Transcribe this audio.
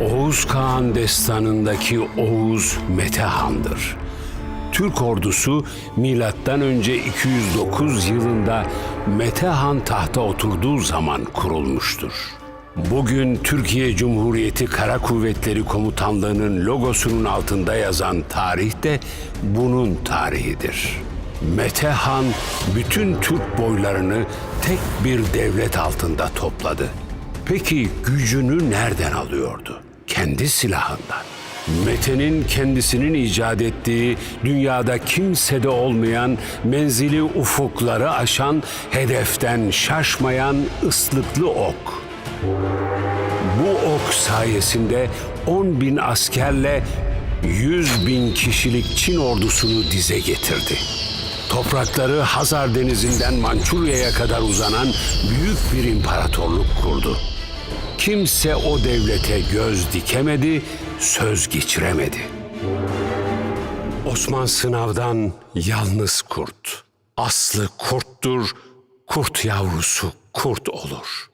Oğuz Kağan destanındaki Oğuz Metehan'dır. Türk ordusu milattan önce 209 yılında Metehan tahta oturduğu zaman kurulmuştur. Bugün Türkiye Cumhuriyeti Kara Kuvvetleri Komutanlığı'nın logosunun altında yazan tarih de bunun tarihidir. Metehan bütün Türk boylarını tek bir devlet altında topladı. Peki gücünü nereden alıyordu? Kendi silahından. Mete'nin kendisinin icat ettiği, dünyada kimsede olmayan, menzili ufukları aşan, hedeften şaşmayan ıslıklı ok. Bu ok sayesinde 10 bin askerle 100 bin kişilik Çin ordusunu dize getirdi. Toprakları Hazar Denizi'nden Mançurya'ya kadar uzanan büyük bir imparatorluk kurdu. Kimse o devlete göz dikemedi, söz geçiremedi. Osman Sınav'dan yalnız kurt. Aslı kurttur, kurt yavrusu kurt olur.''